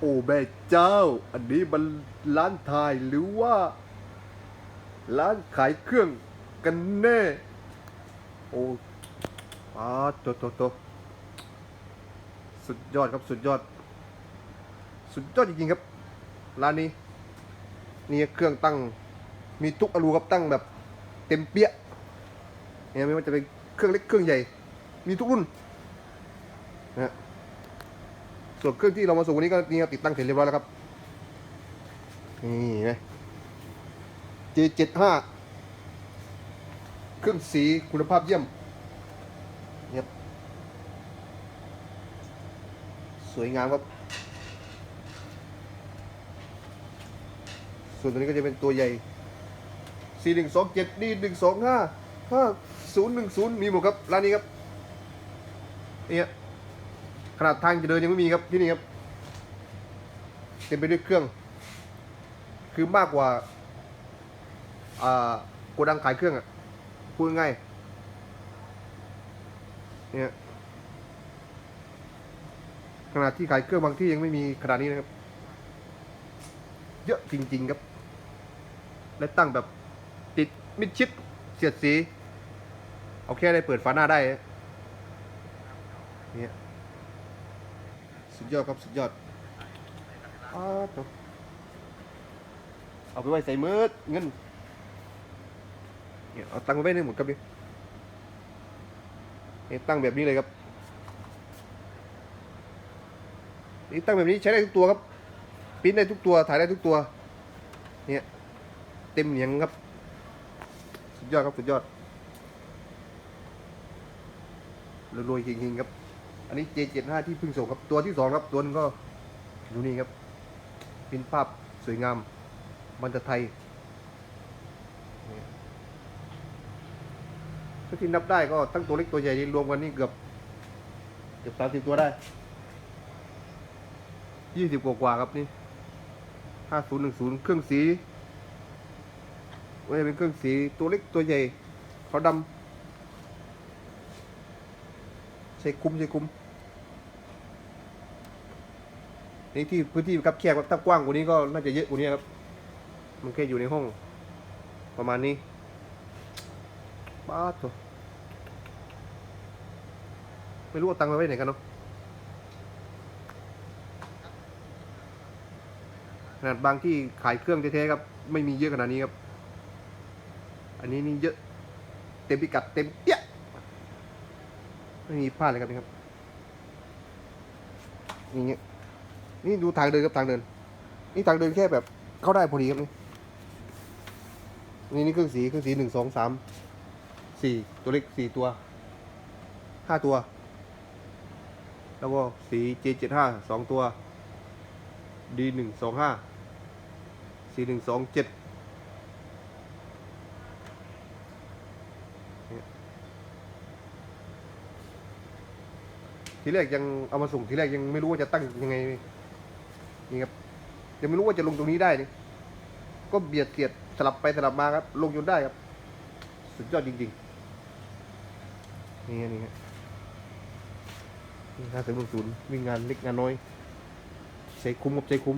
โอ้แม่เจ้า อันนี้มันร้านถ่ายหรือว่า ร้านขายเครื่องกันแน่ โอ้อาโตโตโตสุดยอดครับสุดยอด สุดยอดจริงๆครับ ร้านนี้ นี่เครื่องตั้ง มีทุกอลูครับตั้งแบบ เต็มเปี้ยเนี่ยไม่ว่าจะเป็นเครื่องเล็กเครื่องใหญ่ มีทุกรุ่นนะฮะ ส่วนเครื่องที่เรามาส่งวันนี้ก็นี่ครับติดตั้งเสร็จเรียบร้อยแล้วครับ นี่ไง J75 เครื่องสีคุณภาพเยี่ยมเนี่ยสวยงามครับ ส่วนตัวนี้ก็จะเป็นตัวใหญ่ 4127 D 125 5010 มีหมดครับ ร้านนี้ครับเนี่ย ขนาดทางจะเดินยังไม่มีครับที่นี่ครับเต็มไปด้วยเครื่อง คือมากกว่าอ่าโกดังขายเครื่องอะพูดง่ายเนี่ยขนาดที่ขายเครื่องบางที่ยังไม่มีขนาดนี้นะครับ เยอะจริง ๆครับ และตั้งแบบติดมิดชิดเสียดสี เอาแค่ได้เปิดฝาหน้าได้เนี่ย สุดยอดครับสุดยอดอ้าวตัวเอาไปไว้ใส่มืดเงินเนี่ยเอาตังค์ไว้ในหมดครับนี่นี่ตั้งแบบนี้เลยครับนี่ตั้งแบบนี้ใช้ได้ทุกตัวครับปริ้นได้ทุกตัวถ่ายได้ทุกตัว เนี่ยเต็มเหนียงครับ สุดยอดครับสุดยอดรวยๆจริงๆครับ อันนี้ J75 ที่เพิ่งส่งครับตัวที่สองครับตัวนึงก็ดูนี่ครับพิมพ์ภาพสวยงามมันจะไทยถ้าที่นับได้ก็ตั้งตัวเล็กตัวใหญ่นี่รวมกันนี่เกือบเกือบสามสิบตัวได้ยี่สิบกว่าครับนี่ห้าศูนย์หนึ่งศูนย์เครื่องสีว่าจะเป็นเครื่องสีตัวเล็กตัวใหญ่เขาวดำใช้คุ้มใช้คุ้ม นี่ที่พื้นที่กับแคบครับถ้ากว้างกว่านี้ก็น่าจะเยอะกว่านี้ครับ มันแค่อยู่ในห้อง ประมาณนี้บ้าตัวไม่รู้เอาตังค์ไปไว้ไหนกันเนาะขนาดบางที่ขายเครื่องแท้ๆครับ ไม่มีเยอะขนาดนี้ครับ อันนี้นี่เยอะ เต็มพิกัดเต็มเปี้ยไม่มีพลาดเลยครับนี่ครับนี่เงี้ย นี่ดูทางเดินครับทางเดิน นี่ทางเดินแค่แบบเข้าได้พอดีครับนี่นี่นี่เครื่องสีเครื่องสีหนึ่งสองสามสี่ตัวเล็กสี่ตัวห้าตัว แล้วก็สี J เจ็ดห้าสองตัว D หนึ่งสองห้าสี่หนึ่งสองเจ็ดทีแรกยังเอามาส่งทีแรกยังไม่รู้ว่าจะตั้งยังไง นี่ครับยังไม่รู้ว่าจะลงตรงนี้ได้นี่ก็เบียดเสียดสลับไปสลับมาครับ ลงจนได้ครับ สุดยอดจริงๆ นี่นี่ครับนี่ห้าสิบศูนย์วิ่งงานเล็กงานน้อยใช้คุ้มกับใช้คุ้ม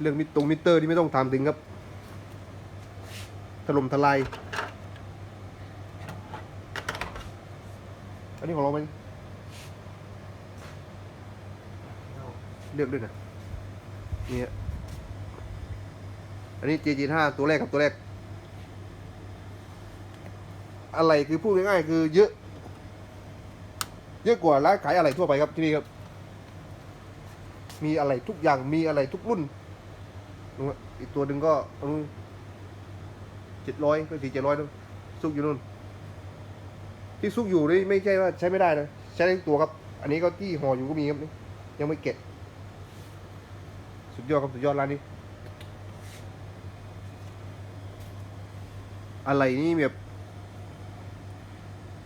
เรื่องมิตรงมิเตอร์ที่ไม่ต้องถามถึงครับถล่มทลาย นนี้ของเราไหมเลือกด้วยนะเนี่ยอันนี้ J75 ตัวแรกครับตัวแรก อะไรคือพูดง่ายๆคือเยอะ เยอะกว่าร้านขายอะไรทั่วไปครับที่นี่ครับ มีอะไรทุกอย่างมีอะไรทุกรุ่นนู่นอะอีกตัวหนึ่งก็เจ็ดร้อยก็สี่เจ็ดร้อยนู่นซุกอยู่นู่น ที่ซุกอยู่นี่ไม่ใช่ว่าใช้ไม่ได้นะใช้ได้ตัวครับ อันนี้ก็ที่ห่ออยู่ก็มีครับนี่ยังไม่เก็บสุดยอดครับสุดยอดร้านนี้ อะไรนี่แบบ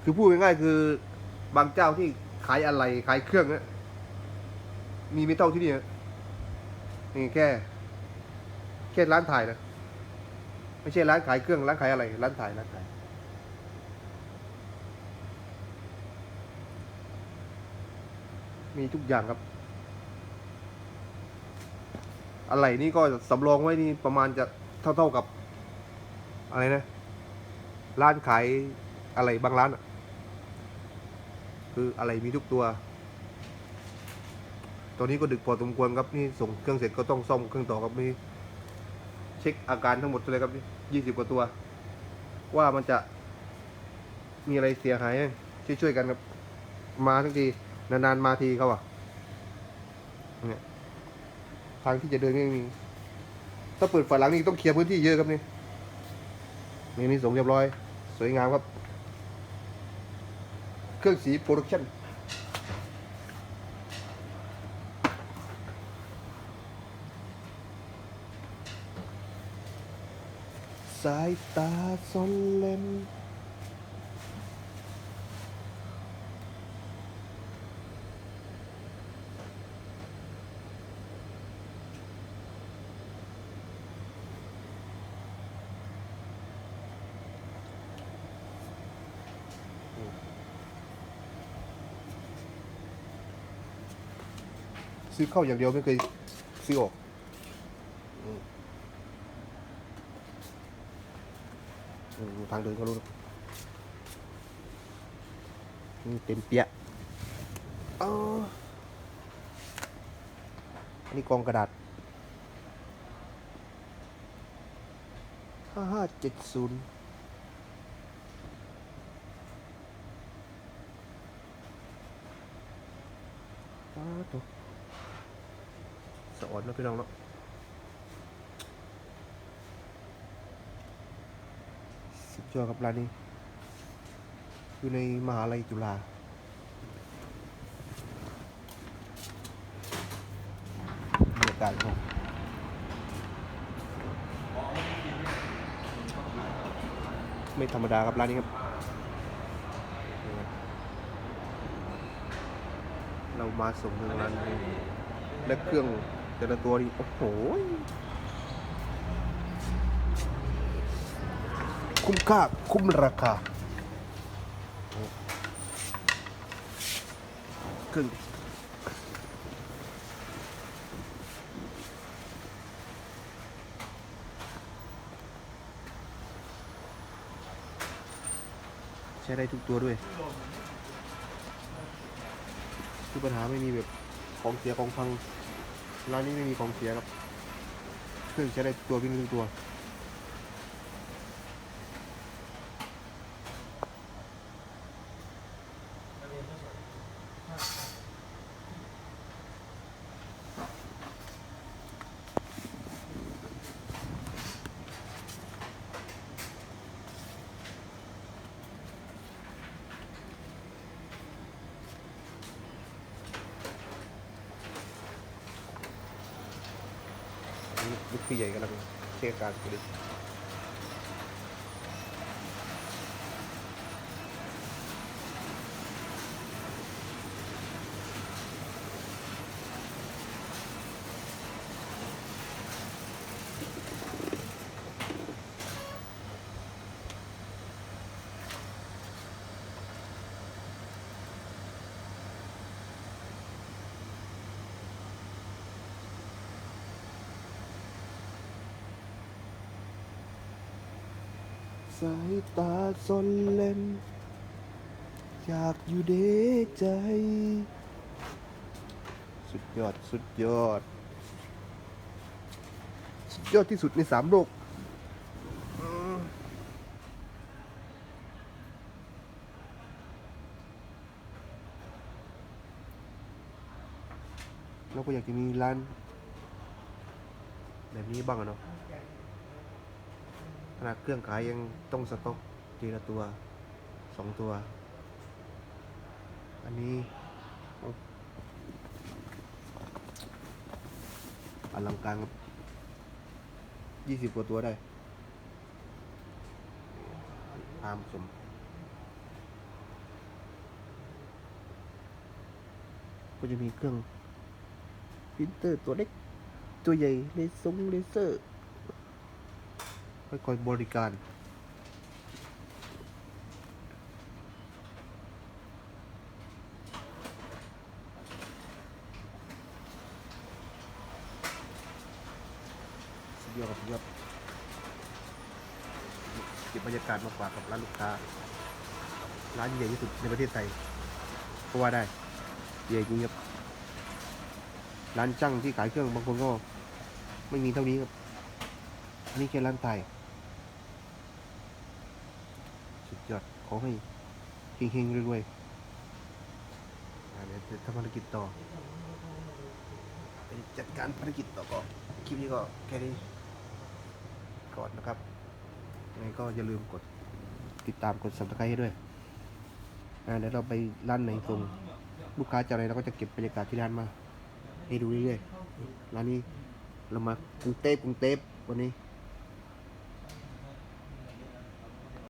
คือพูดง่ายๆคือบางเจ้าที่ขายอะไรขายเครื่องนี่มีไม่เท่าที่นี่นะนี่แค่แค่ร้านถ่ายนะไม่ใช่ร้านขายเครื่องร้านขายอะไร ร้านถ่ายร้านถ่าย มีทุกอย่างครับ อะไรนี่ก็สำรองไว้นี่ประมาณจะเท่าๆกับ อะไรนะ ร้านขายอะไรบางร้านอะคืออะไรมีทุกตัว ตอนนี้ก็ดึกพอสมควรครับนี่ส่งเครื่องเสร็จก็ต้องซ่อมเครื่องต่อครับนี่เช็คอาการทั้งหมดเลยครับยี่สิบกว่าตัว ว่ามันจะมีอะไรเสียหายช่วยๆกันครับ มาทั้งที นานๆมาทีเขาอะเนี่ยทางที่จะเดินก็ไม่มี ถ้าเปิดฝาหลังนี่ต้องเคลียร์พื้นที่เยอะครับนี่ นี่นี่สงเรียบร้อย สวยงามครับ เครื่องสีโปรดักชั่นสายตาซอนเล่น ซื้อเข้าอย่างเดียวไม่เคยซื้อออกทางเดินเขารู้เต็มเปียะอันนี้กองกระดาษห้าห้าเจ็ดศูนย์ตัว สะอ่อนแล้วพี่น้องเนาะสุดยอดครับร้านนี้ อยู่ในมหาลัยจุฬาบรรยากาศของไม่ธรรมดาครับร้านนี้ครับ เรามาส่งถึงร้านนี้และเครื่อง แต่ละตัวนี่โอ้โหคุ้มค่าคุ้มราคาครึ่งใช้ได้ทุกตัวด้วยคือปัญหาไม่มีแบบของเสียของพัง ร้านนี้ไม่มีของเสียครับเครื่องใช้ได้ตัววิ่งได้ทุกตัว นี่ลูกพี่ใหญ่กำลังเช็คอาการอยู่ดิ สายตาซนเล่น อยากอยู่เดใจ สุดยอดสุดยอด สุดยอดที่สุดในสามโลกเราก็อยากจะมีร้าน แบบนี้บ้างอะเนาะ ขนาดเครื่องขายยังต้องสต็อกทีละตัวสองตัว อันนี้อลังการยี่สิบกว่าตัวได้ตามสมก็จะมีเครื่องพิมพ์เตอร์ตัวเล็ก ตัวใหญ่เลซงเลเซอร์ ค่อยกดบริการสุดยอดคบสุดยอดเก็บบรรยากาศมากกว่ากับร้านลูกค้า ร้านใหญ่ที่สุดในประเทศไทยเพราะว่าได้ใหญ่จริงครับร้านช่างที่ขายเครื่องบางคนก็ไม่มีเท่านี้ครับ อันนี้แค่ร้านไทย อดขอให้เฮงๆรวยๆอ่าเดี๋ยวจะทำภารกิจต่อไปจัดการภารกิจต่อก็คลิปนี้ก็แค่นี้ก่อนนะครับยังไงก็อย่าลืมกดติดตามกด subscribe ให้ด้วยอ่าเดี๋ยวเราไปร้านไหนส่งลูกค้าจะอะไรเราก็จะเก็บบรรยากาศที่ร้านมา ให้ดูเรื่อยๆร้านนี้เรามากรุงเทพกรุงเทพวันนี้